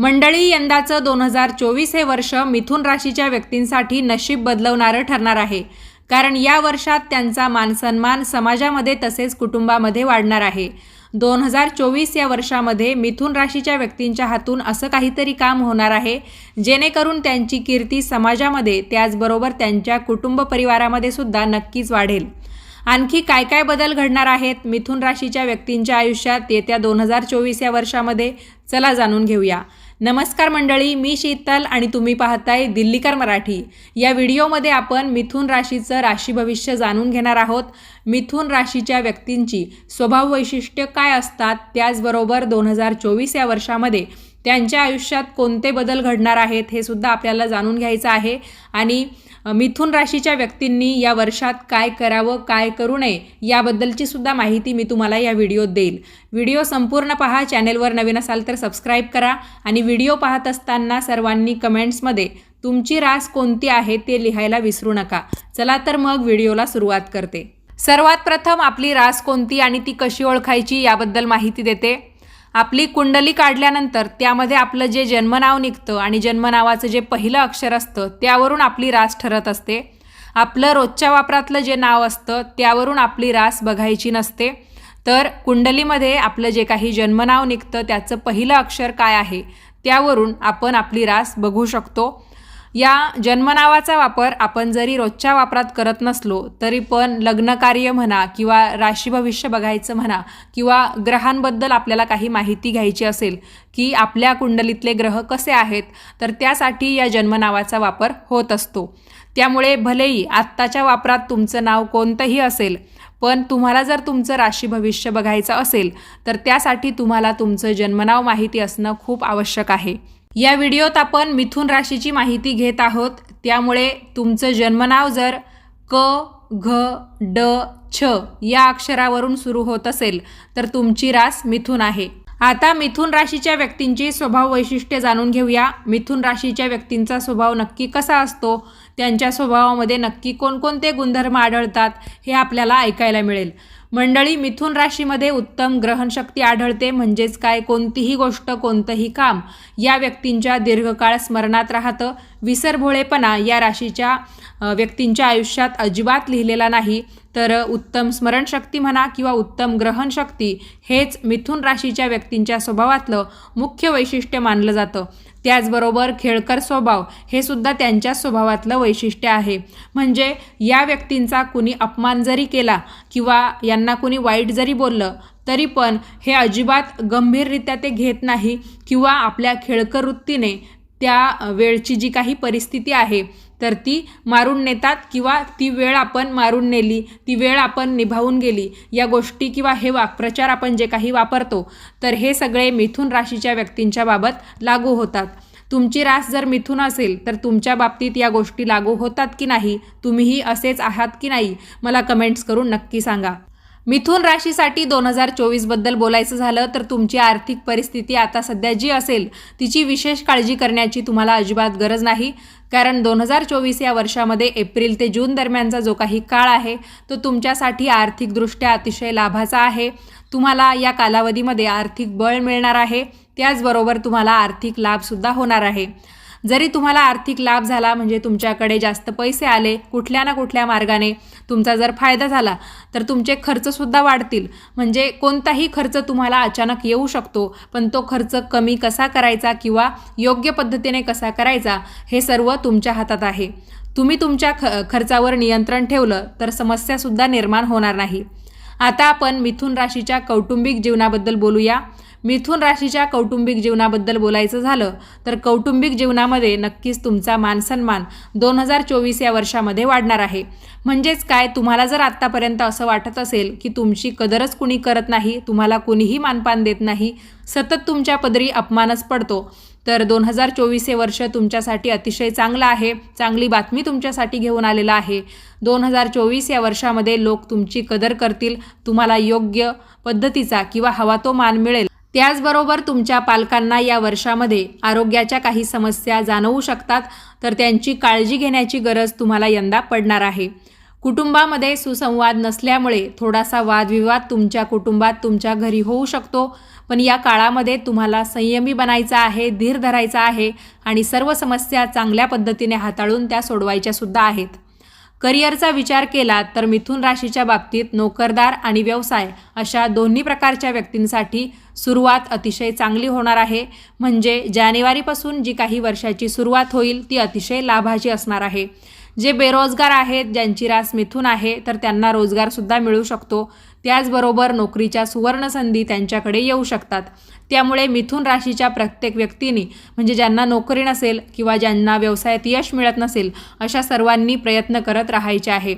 मंडळी यंदाचं दोन हजार चोवीस हे वर्ष मिथुन राशीच्या व्यक्तींसाठी नशीब बदलवणारं ठरणार आहे. कारण या वर्षात त्यांचा मानसन्मान समाजामध्ये तसेच कुटुंबामध्ये वाढणार आहे. दोन हजार चोवीस या वर्षामध्ये मिथुन राशीच्या व्यक्तींच्या हातून असं काहीतरी काम होणार आहे जेणेकरून त्यांची कीर्ती समाजामध्ये त्याचबरोबर त्यांच्या कुटुंब परिवारामध्ये सुद्धा नक्कीच वाढेल. आणखी काय काय बदल घडणार आहेत मिथुन राशीच्या व्यक्तींच्या आयुष्यात येत्या दोन हजार चोवीस या वर्षामध्ये? चला जाणून घेऊया. नमस्कार मंडळी मी शीतल आणि तुम्ही पाहताय दिल्लीकर मराठी. या व्हिडिओमध्ये आपण मिथुन राशीचं राशी भविष्य जाणून घेणार आहोत. मिथुन राशीच्या व्यक्तींची स्वभाव वैशिष्ट्य काय असतात त्याचबरोबर दोन हजार चोवीस या वर्षामध्ये त्यांच्या आयुष्यात कोणते बदल घडणार आहेत हे सुद्धा आपल्याला जाणून घ्यायचं आहे. आणि मिथुन राशीच्या व्यक्तींनी या वर्षात काय करावं काय करू नये याबद्दलची सुद्धा माहिती मी तुम्हाला या व्हिडिओत देईल व्हिडिओ संपूर्ण पहा चॅनेलवर नवीन असाल तर सबस्क्राईब करा आणि व्हिडिओ पाहत असताना सर्वांनी कमेंट्समध्ये तुमची रास कोणती आहे ते लिहायला विसरू नका. चला तर मग व्हिडिओला सुरुवात करते. सर्वात प्रथम आपली रास कोणती आणि ती कशी ओळखायची याबद्दल माहिती देते. आपली कुंडली काढल्यानंतर त्यामध्ये आपलं जे जन्मनाव निघतं आणि जन्मनावाचं जे पहिलं अक्षर असतं त्यावरून आपली रास ठरत असते. आपलं रोजच्या वापरातलं जे नाव असतं त्यावरून आपली रास बघायची नसते. तर कुंडलीमध्ये आपलं जे काही जन्मनाव निघतं त्याचं पहिलं अक्षर काय आहे त्यावरून आपण आपली रास बघू शकतो. या जन्मनावाचा वापर आपण जरी रोजच्या वापरात करत नसलो तरी पण लग्नकार्य म्हणा किंवा राशी भविष्य बघायचं म्हणा किंवा ग्रहांबद्दल आपल्याला काही माहिती घ्यायची असेल की आपल्या कुंडलीतले ग्रह कसे आहेत तर त्यासाठी या जन्मनावाचा वापर होत असतो. त्यामुळे भलेही आत्ताच्या वापरात तुमचं नाव कोणतंही असेल पण तुम्हाला जर तुमचं राशी भविष्य बघायचं असेल तर त्यासाठी तुम्हाला तुमचं जन्मनाव माहिती असणं खूप आवश्यक आहे. या व्हिडिओत आपण मिथुन राशीची माहिती घेत आहोत. त्यामुळे तुमचं जन्मनाव जर क घ ड छ या अक्षरावरून सुरू होत असेल तर तुमची रास मिथुन आहे. आता मिथुन राशीच्या व्यक्तींची स्वभाव वैशिष्ट्ये जाणून घेऊया. मिथुन राशीच्या व्यक्तींचा स्वभाव नक्की कसा असतो? त्यांच्या स्वभावामध्ये नक्की कोणकोणते गुणधर्म आढळतात? हे आपल्याला ऐकायला मिळेल. मंडळी मिथुन राशीमध्ये उत्तम ग्रहणशक्ती आढळते. म्हणजेच काय? कोणतीही गोष्ट कोणतंही काम या व्यक्तींच्या दीर्घकाळ स्मरणात राहतं. विसरभोळेपणा या राशीच्या व्यक्तींच्या आयुष्यात अजिबात लिहिलेला नाही. तर उत्तम स्मरणशक्ती म्हणा किंवा उत्तम ग्रहणशक्ती हेच मिथुन राशीच्या व्यक्तींच्या स्वभावातलं मुख्य वैशिष्ट्य मानलं जातं. त्याचबरोबर खेळकर स्वभाव हे सुद्धा त्यांच्या स्वभावातलं वैशिष्ट्य आहे. म्हणजे या व्यक्तींचा कुणी अपमान जरी केला किंवा यांना कुणी वाईट जरी बोललं तरी पण हे अजिबात गंभीररित्या ते घेत नाही किंवा आपल्या खेळकर वृत्तीने त्या वेळची जी काही परिस्थिती आहे तर ती मारून नेतात किंवा ती वेळ आपण मारून नेली ती वेळ आपण निभावून गेली या गोष्टी किंवा हे वाक्प्रचार आपण जे काही वापरतो तर हे सगळे मिथुन राशीच्या व्यक्तींच्या बाबत लागू होतात. तुमची रास जर मिथून असेल तर तुमच्या बाबतीत या गोष्टी लागू होतात की नाही? तुम्हीही असेच आहात की नाही? मला कमेंट्स करून नक्की सांगा. मिथुन राशीसाठी दोन हजार चोवीसबद्दल बोलायचं झालं तर तुमची आर्थिक परिस्थिती आता सध्या जी असेल तिची विशेष काळजी करण्याची तुम्हाला अजिबात गरज नाही. कारण दोन हजार चोवीस या वर्षामध्ये एप्रिल ते जून दरम्यानचा जो काही काळ आहे तो तुमच्यासाठी आर्थिकदृष्ट्या अतिशय लाभाचा आहे. तुम्हाला या कालावधीमध्ये आर्थिक बळ मिळणार आहे. त्याचबरोबर तुम्हाला आर्थिक लाभसुद्धा होणार आहे. जरी तुम्हाला आर्थिक लाभ झाला म्हणजे तुमच्याकडे जास्त पैसे आले कुठल्या ना कुठल्या मार्गाने तुमचा जर फायदा झाला तर तुमचे खर्चसुद्धा वाढतील. म्हणजे कोणताही खर्च तुम्हाला अचानक येऊ शकतो पण तो खर्च कमी कसा करायचा किंवा योग्य पद्धतीने कसा करायचा हे सर्व तुमच्या हातात आहे. तुम्ही तुमच्या ख खर्चावर नियंत्रण ठेवलं तर समस्यासुद्धा निर्माण होणार नाही. आता आपण मिथुन राशीच्या कौटुंबिक जीवनाबद्दल बोलूया. मिथुन राशीच्या कौटुंबिक जीवनाबद्दल बोलायचं झालं तर कौटुंबिक जीवनामध्ये नक्कीच तुमचा मानसन्मान दोन हजार चोवीस या वर्षामध्ये वाढणार आहे. म्हणजेच काय तुम्हाला जर आत्तापर्यंत असं वाटत असेल की तुमची कदरच कुणी करत नाही तुम्हाला कुणीही मानपान देत नाही सतत तुमच्या पदरी अपमानच पडतो तर दोन हजार चोवीस हे वर्ष तुमच्यासाठी अतिशय चांगलं आहे. चांगली बातमी तुमच्यासाठी घेऊन आलेलं आहे. दोन हजार चोवीस या वर्षामध्ये लोक तुमची कदर करतील तुम्हाला योग्य पद्धतीचा किंवा हवा तो मान मिळेल. त्याचबरोबर तुमच्या पालकांना या वर्षामध्ये आरोग्याच्या काही समस्या जाणवू शकतात तर त्यांची काळजी घेण्याची गरज तुम्हाला यंदा पडणार आहे. कुटुंबामध्ये सुसंवाद नसल्यामुळे थोडासा वादविवाद तुमच्या कुटुंबात तुमच्या घरी होऊ शकतो पण या काळामध्ये तुम्हाला संयमी बनायचा आहे धीर धरायचा आहे आणि सर्व समस्या चांगल्या पद्धतीने हाताळून त्या सोडवायच्या सुद्धा आहेत. करिअरचा विचार केला तर मिथुन राशीच्या बाबतीत नोकरदार आणि व्यवसाय अशा दोन्ही प्रकारच्या व्यक्तींसाठी सुरुवात अतिशय चांगली होणार आहे. म्हणजे जानेवारीपासून जी काही वर्षाची सुरुवात होईल ती अतिशय लाभाची असणार आहे. जे बेरोजगार आहेत ज्यांची रास मिथून आहे तर त्यांना रोजगारसुद्धा मिळू शकतो. त्याचबरोबर नोकरीच्या सुवर्णसंधी त्यांच्याकडे येऊ शकतात. त्यामुळे मिथुन राशीच्या प्रत्येक व्यक्तीने म्हणजे ज्यांना नोकरी नसेल किंवा ज्यांना व्यवसायात यश मिळत नसेल अशा सर्वांनी प्रयत्न करत राहायचे आहे.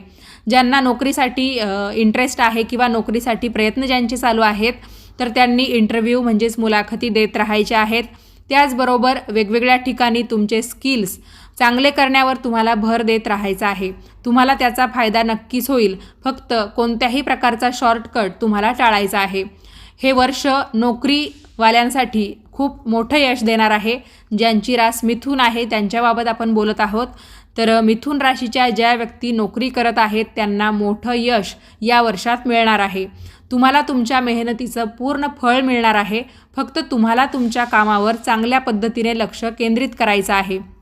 ज्यांना नोकरीसाठी इंटरेस्ट आहे किंवा नोकरीसाठी प्रयत्न ज्यांचे चालू आहेत तर त्यांनी इंटरव्ह्यू म्हणजेच मुलाखती देत राहायचे आहेत. त्याचबरोबर वेगवेगळ्या ठिकाणी तुमचे स्किल्स चांगले करण्यावर तुम्हाला भर देत राहायचा आहे. तुम्हाला त्याचा फायदा नक्कीच होईल. फक्त कोणत्याही प्रकारचा शॉर्टकट तुम्हाला टाळायचा आहे. हे वर्ष नोकरीवाल्यांसाठी खूप मोठं यश देणार आहे. ज्यांची रास मिथून आहे त्यांच्याबाबत आपण बोलत आहोत. तर मिथून राशीच्या ज्या व्यक्ती नोकरी करत आहेत त्यांना मोठं यश या वर्षात मिळणार आहे. तुम्हाला तुमच्या मेहनतीचं पूर्ण फळ मिळणार आहे. फक्त तुम्हाला तुमच्या कामावर चांगल्या पद्धतीने लक्ष केंद्रित करायचं आहे.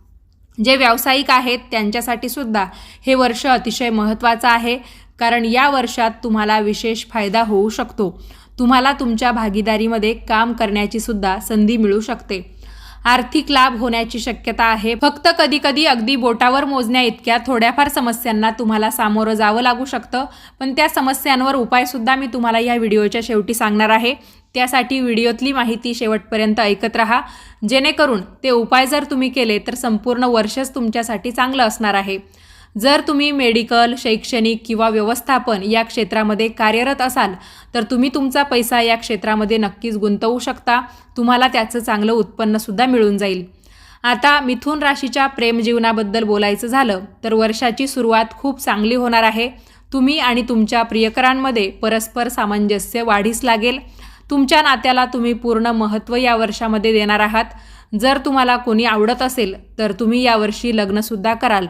जे व्यावसायिक आहेत त्यांच्यासाठी सुद्धा हे वर्ष अतिशय महत्त्वाचं आहे. कारण या वर्षात तुम्हाला विशेष फायदा होऊ शकतो. तुम्हाला तुमच्या भागीदारीमध्ये काम करण्याची सुद्धा संधी मिळू शकते. आर्थिक लाभ होण्याची शक्यता आहे. फक्त कधी कधी अगदी बोटावर मोजण्या इतक्या थोड्याफार समस्यांना तुम्हाला सामोरं जावं लागू शकतं. पण त्या समस्यांवर उपायसुद्धा मी तुम्हाला या व्हिडिओच्या शेवटी सांगणार आहे. त्यासाठी व्हिडिओतली माहिती शेवटपर्यंत ऐकत राहा. जेणेकरून ते उपाय जर तुम्ही केले तर संपूर्ण वर्षच तुमच्यासाठी चांगलं असणार आहे. जर तुम्ही मेडिकल शैक्षणिक किंवा व्यवस्थापन या क्षेत्रामध्ये कार्यरत असाल तर तुम्ही तुमचा पैसा या क्षेत्रामध्ये नक्कीच गुंतवू शकता. तुम्हाला त्याचं चांगलं उत्पन्नसुद्धा मिळून जाईल. आता मिथुन राशीच्या प्रेमजीवनाबद्दल बोलायचं झालं तर वर्षाची सुरुवात खूप चांगली होणार आहे. तुम्ही आणि तुमच्या प्रियकरांमध्ये परस्पर सामंजस्य वाढीस लागेल. तुमच्या नात्याला तुम्ही पूर्ण महत्त्व या वर्षामध्ये देणार आहात. जर तुम्हाला कोणी आवडत असेल तर तुम्ही यावर्षी लग्नसुद्धा कराल.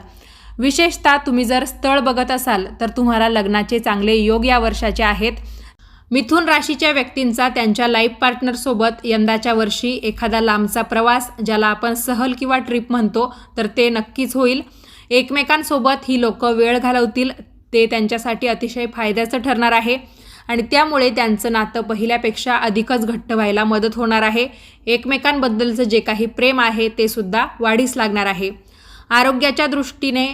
विशेषतः तुम्ही जर स्थळ बघत असाल तर तुम्हाला लग्नाचे चांगले योग या वर्षाचे आहेत. मिथुन राशीच्या व्यक्तींचा त्यांच्या लाईफ पार्टनरसोबत यंदाच्या वर्षी एखादा लांबचा प्रवास ज्याला आपण सहल किंवा ट्रिप म्हणतो तर ते नक्कीच होईल. एकमेकांसोबत ही लोक वेळ घालवतील ते त्यांच्यासाठी अतिशय फायद्याचं ठरणार आहे. आणि त्यामुळे त्यांचं नातं पहिल्यापेक्षा अधिकच घट्ट व्हायला मदत होणार आहे. एकमेकांबद्दलचं जे काही प्रेम आहे ते सुद्धा वाढीस लागणार आहे. आरोग्याच्या दृष्टीने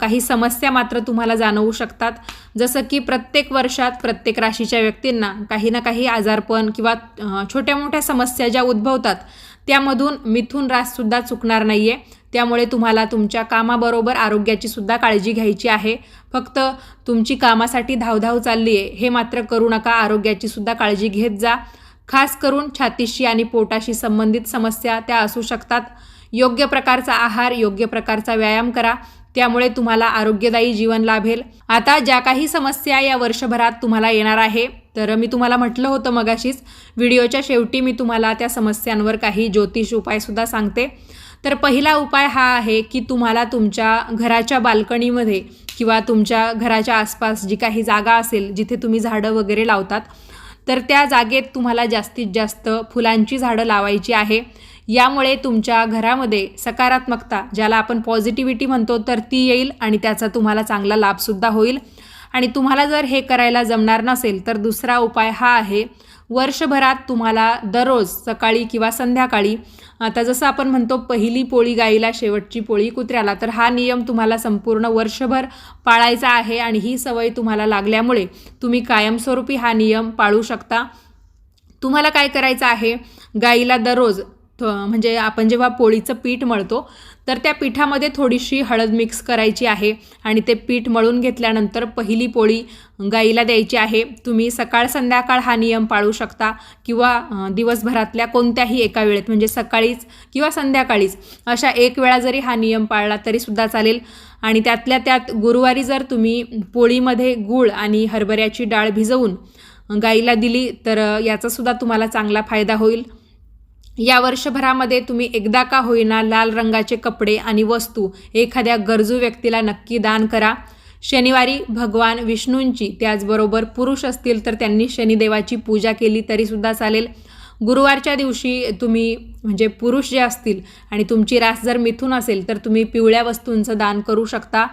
काही समस्या मात्र तुम्हाला जाणवू शकतात. जसं की प्रत्येक वर्षात प्रत्येक राशीच्या व्यक्तींना काही ना काही आजारपण किंवा छोट्या मोठ्या समस्या ज्या उद्भवतात त्यामधून मिथून राससुद्धा चुकणार नाही आहे त्यामुळे तुम्हाला तुमच्या कामाबरोबर आरोग्याची सुद्धा काळजी घ्यायची आहे. फक्त तुमची कामासाठी धावधाव चालली आहे हे मात्र करू नका. आरोग्याची सुद्धा काळजी घेत जा. खास करून छातीशी आणि पोटाशी संबंधित समस्या त्या असू शकतात. योग्य प्रकारचा आहार योग्य प्रकारचा व्यायाम करा. त्यामुळे तुम्हाला आरोग्यदायी जीवन लाभेल. आता ज्या काही समस्या या वर्षभरात तुम्हाला येणार आहे तर मी तुम्हाला म्हटलं होतं मगाशीच व्हिडिओच्या शेवटी मी तुम्हाला त्या समस्यांवर काही ज्योतिष उपायसुद्धा सांगते. तर पहिला उपाय हा आहे की तुम्हाला तुमच्या घराच्या बाल्कनीमध्ये किंवा तुमच्या घराच्या आसपास जी काही जागा असेल जिथे तुम्ही झाडं वगैरे लावतात तर त्या जागेत तुम्हाला जास्तीत जास्त फुलांची झाडं लावायची आहे. यामुळे तुमच्या घरामध्ये सकारात्मकता ज्याला आपण पॉझिटिव्हिटी म्हणतो तर ती येईल आणि त्याचा तुम्हाला चांगला लाभसुद्धा होईल. आणि तुम्हाला जर हे करायला जमणार नसेल तर दुसरा उपाय हा आहे वर्षभरात तुम्हाला दररोज सकाळी किंवा संध्याकाळी आता जसं आपण म्हणतो पहिली पोळी गाईला शेवटची पोळी कुत्र्याला तर हा नियम तुम्हाला संपूर्ण वर्षभर पाळायचा आहे आणि ही सवय तुम्हाला लागल्यामुळे तुम्ही कायमस्वरूपी हा नियम पाळू शकता. तुम्हाला काय करायचं आहे? गाईला दररोज म्हणजे आपण जेव्हा पोळीचं पीठ मळतो तर त्या पिठामध्ये थोडीशी हळद मिक्स करायची आहे आणि ते पीठ मळून घेतल्यानंतर पहिली पोळी गाईला द्यायची आहे. तुम्ही सकाळ संध्याकाळ हा नियम पाळू शकता किंवा दिवसभरातल्या कोणत्याही एका वेळेत म्हणजे सकाळीच किंवा संध्याकाळीच. अशा एक वेळा जरी हा नियम पाळला तरीसुद्धा चालेल. आणि त्यातल्या त्यात गुरुवारी जर तुम्ही पोळीमध्ये गूळ आणि हरभऱ्याची डाळ भिजवून गाईला दिली तर याचासुद्धा तुम्हाला चांगला फायदा होईल. या वर्षभरामध्ये तुम्ही एकदा का होईना लाल रंगाचे कपडे आणि वस्तू एखाद्या गरजू व्यक्तीला नक्की दान करा. शनिवारी भगवान विष्णूंची त्याचबरोबर पुरुष असतील तर त्यांनी शनिदेवाची पूजा केली तरीसुद्धा चालेल. गुरुवारच्या दिवशी तुम्ही म्हणजे पुरुष जे असतील आणि तुमची रास जर मिथून असेल तर तुम्ही पिवळ्या वस्तूंचं दान करू शकता.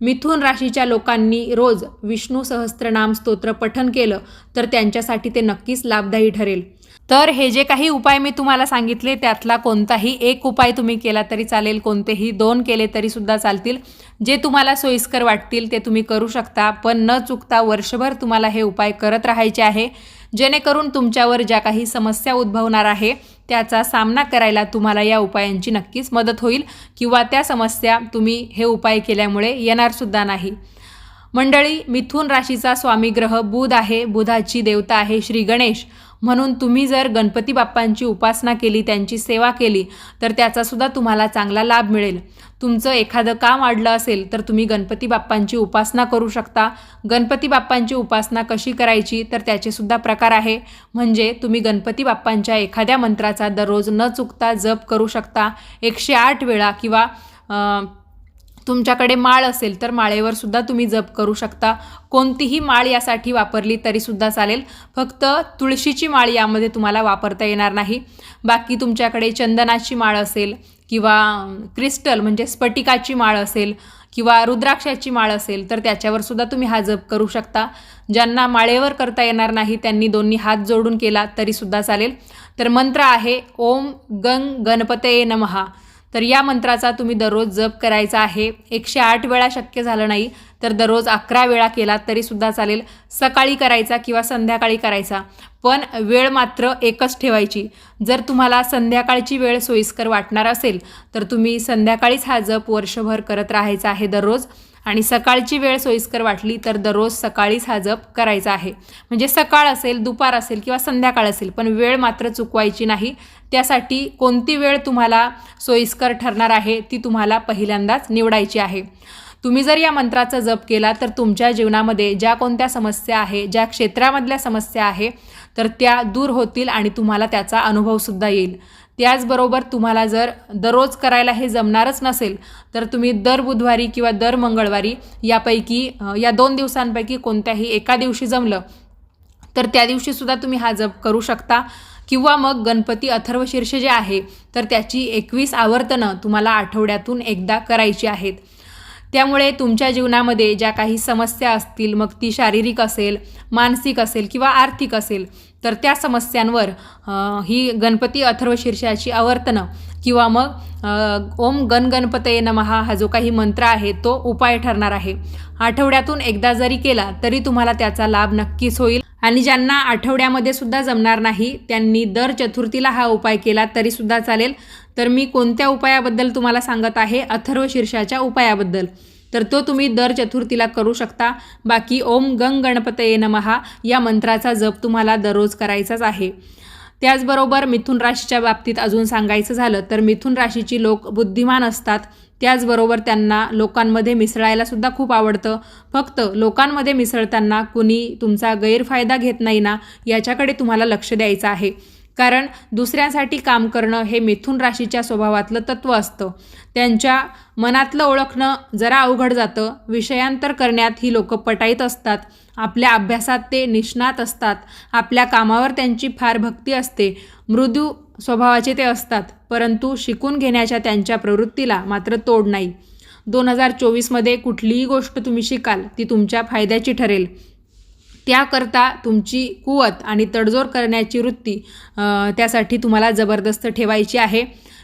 मिथून राशीच्या लोकांनी रोज विष्णू सहस्त्रनाम स्तोत्र पठन केलं तर त्यांच्यासाठी ते नक्कीच लाभदायी ठरेल. तर हे जे काही उपाय मी तुम्हाला सांगितले त्यातला कोणताही एक उपाय तुम्ही केला तरी चालेल कोणतेही दोन केले तरी सुद्धा चालतील. जे तुम्हाला सोयीस्कर वाटतील ते तुम्ही करू शकता पण न चुकता वर्षभर तुम्हाला हे उपाय करत राहायचे आहे. जेणेकरून तुमच्यावर ज्या काही समस्या उद्भवणार आहे त्याचा सामना करायला तुम्हाला या उपायांची नक्कीच मदत होईल किंवा त्या समस्या तुम्ही हे उपाय केल्यामुळे येणारसुद्धा नाही. मंडळी मिथून राशीचा स्वामी ग्रह बुध आहे. बुधाची देवता आहे श्री गणेश. म्हणून तुम्ही जर गणपती बाप्पांची उपासना केली त्यांची सेवा केली तर त्याचासुद्धा तुम्हाला चांगला लाभ मिळेल. तुमचं एखादं काम अडलं असेल तर तुम्ही गणपती बाप्पांची उपासना करू शकता. गणपती बाप्पांची उपासना कशी करायची तर त्याचेसुद्धा प्रकार आहे. म्हणजे तुम्ही गणपती बाप्पांच्या एखाद्या मंत्राचा दररोज न चुकता जप करू शकता. एकशे आठ वेळा किंवा तुमच्याकडे माळ असेल तर माळेवर सुद्धा तुम्ही जप करू शकता. कोणतीही माळ यासाठी वापरली तरीसुद्धा चालेल. फक्त तुळशीची माळ यामध्ये तुम्हाला वापरता येणार नाही. बाकी तुमच्याकडे चंदनाची माळ असेल किंवा क्रिस्टल म्हणजे स्फटिकाची माळ असेल किंवा रुद्राक्षाची माळ असेल तर त्याच्यावर सुद्धा तुम्ही हा जप करू शकता. ज्यांना माळेवर करता येणार नाही त्यांनी दोन्ही हात जोडून केला तरीसुद्धा चालेल. तर मंत्र आहे ओम गंग गणपतये नमहा तर या मंत्राचा तुम्ही दररोज जप करायचा आहे. एकशे आठ वेळा शक्य झालं नाही तर दररोज अकरा वेळा केला तरीसुद्धा चालेल. सकाळी करायचा किंवा संध्याकाळी करायचा. पण वेळ मात्र एकच ठेवायची. जर तुम्हाला संध्याकाळची वेळ सोयीस्कर वाटणार असेल तर तुम्ही संध्याकाळीच हा जप वर्षभर करत राहायचा आहे दररोज. आणि सकाळची वेळ सोयीस्कर वाटली तर दररोज सकाळीच हा जप करायचा आहे. म्हणजे सकाळ असेल दुपार असेल किंवा संध्याकाळ असेल पण वेळ मात्र चुकवायची नाही. त्यासाठी कोणती वेळ तुम्हाला सोयीस्कर ठरणार आहे ती तुम्हाला पहिल्यांदाच निवडायची आहे. तुम्ही जर या मंत्राचा जप केला तर तुमच्या जीवनामध्ये ज्या कोणत्या समस्या आहे ज्या क्षेत्रामधल्या समस्या आहे तर त्या दूर होतील आणि तुम्हाला त्याचा अनुभवसुद्धा येईल. त्याचबरोबर तुम्हाला जर दररोज करायला हे जमणारच नसेल तर तुम्ही दर बुधवारी किंवा दर मंगळवारी यापैकी या दोन दिवसांपैकी कोणत्याही एका दिवशी जमलं तर त्या दिवशीसुद्धा तुम्ही हा जप करू शकता. किंवा मग गणपती अथर्वशीर्ष जे आहे तर त्याची एकवीस आवर्तनं तुम्हाला आठवड्यातून एकदा करायची आहेत. त्यामुळे तुमच्या जीवनामध्ये ज्या काही समस्या असतील मग ती शारीरिक असेल मानसिक असेल किंवा आर्थिक असेल तर त्या समस्यांवर ही गणपती अथर्वशीर्षाची आवर्तनं किंवा मग ओम गण गणपतये नमहा हा जो काही मंत्र आहे तो उपाय ठरणार आहे. आठवड्यातून एकदा जरी केला तरी तुम्हाला त्याचा लाभ नक्कीच होईल. आणि ज्यांना आठवड्यामध्ये सुद्धा जमणार नाही त्यांनी दर चतुर्थीला हा उपाय केला तरी सुद्धा चालेल. तर मी कोणत्या उपायाबद्दल तुम्हाला सांगत आहे? अथर्व शीर्षाच्या उपायाबद्दल. तर तो तुम्ही दर चतुर्थीला करू शकता. बाकी ओम गंग गणपतये नमहा या मंत्राचा जप तुम्हाला दररोज करायचाच आहे. त्याचबरोबर मिथुन राशीच्या बाबतीत अजून सांगायचं झालं तर मिथुन राशीची लोक बुद्धिमान असतात. त्याचबरोबर त्यांना लोकांमध्ये मिसळायला सुद्धा खूप आवडतं. फक्त लोकांमध्ये मिसळताना कुणी तुमचा गैरफायदा घेत नाही ना याच्याकडे तुम्हाला लक्ष द्यायचं आहे. कारण दुसऱ्यांसाठी काम करणं हे मिथुन राशीच्या स्वभावातलं तत्त्व असतं. त्यांच्या मनातलं ओळखणं जरा अवघड जातं. विषयांतर करण्यात ही लोक पटाईत असतात. आपल्या अभ्यासात ते निष्णात असतात. आपल्या कामावर त्यांची फार भक्ती असते. मृदू स्वभावाचे ते असतात. परंतु शिकून घेण्याच्या त्यांच्या प्रवृत्तीला मात्र तोड नाही. दोन हजार चोवीसमध्ये कुठलीही गोष्ट तुम्ही शिकाल ती तुमच्या फायद्याची ठरेल. त्याकरता तुमची कुवत आणि तडजोड करण्याची वृत्ती त्यासाठी तुम्हाला जबरदस्त ठेवायची आहे.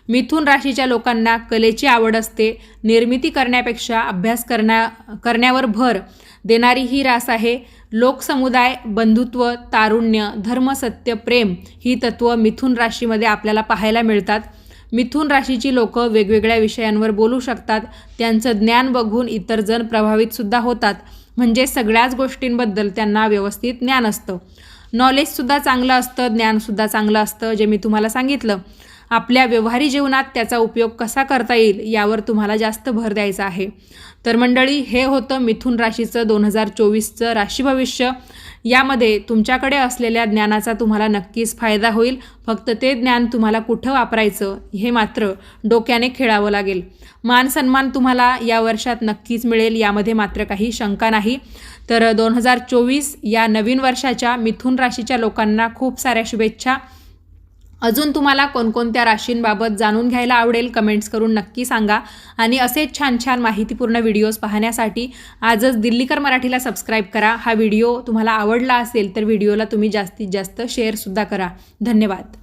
मिथून राशीच्या लोकांना कलेची आवड असते. निर्मिती करण्यापेक्षा अभ्यास करण्या करण्यावर भर देणारी ही रास आहे. लोकसमुदाय बंधुत्व तारुण्य धर्म सत्य प्रेम ही तत्त्व मिथुन राशीमध्ये आपल्याला पाहायला मिळतात. मिथुन राशीची लोक वेगवेगळ्या विषयांवर बोलू शकतात. त्यांचं ज्ञान बघून इतर जण प्रभावितसुद्धा होतात. म्हणजे सगळ्याच गोष्टींबद्दल त्यांना व्यवस्थित ज्ञान असतं. नॉलेजसुद्धा चांगलं असतं ज्ञानसुद्धा चांगलं असतं जे मी तुम्हाला सांगितलं. आपल्या व्यवहारी जीवनात त्याचा उपयोग कसा करता येईल यावर तुम्हाला जास्त भर द्यायचा आहे. तर मंडळी हे होतं मिथुन राशीचं दोन हजार चोवीसचं राशी भविष्य. यामध्ये तुमच्याकडे असलेल्या ज्ञानाचा तुम्हाला नक्कीच फायदा होईल. फक्त ते ज्ञान तुम्हाला कुठं वापरायचं हे मात्र डोक्याने खेळावं लागेल. मान सन्मान तुम्हाला या वर्षात नक्कीच मिळेल यामध्ये मात्र काही शंका नाही. तर दोन हजार चोवीस या नवीन वर्षाच्या मिथुन राशीच्या लोकांना खूप साऱ्या शुभेच्छा. अजून तुम्हाला कोणकोणत्या राशींबाबत जाणून घ्यायला आवडेल कमेंट्स करून नक्की सांगा. आणि असेच छान छान माहितीपूर्ण व्हिडिओज पाहण्यासाठी आजच दिल्लीकर मराठीला सबस्क्राईब करा. हा व्हिडिओ तुम्हाला आवडला असेल तर व्हिडिओला तुम्ही जास्तीत जास्त शेअरसुद्धा करा. धन्यवाद.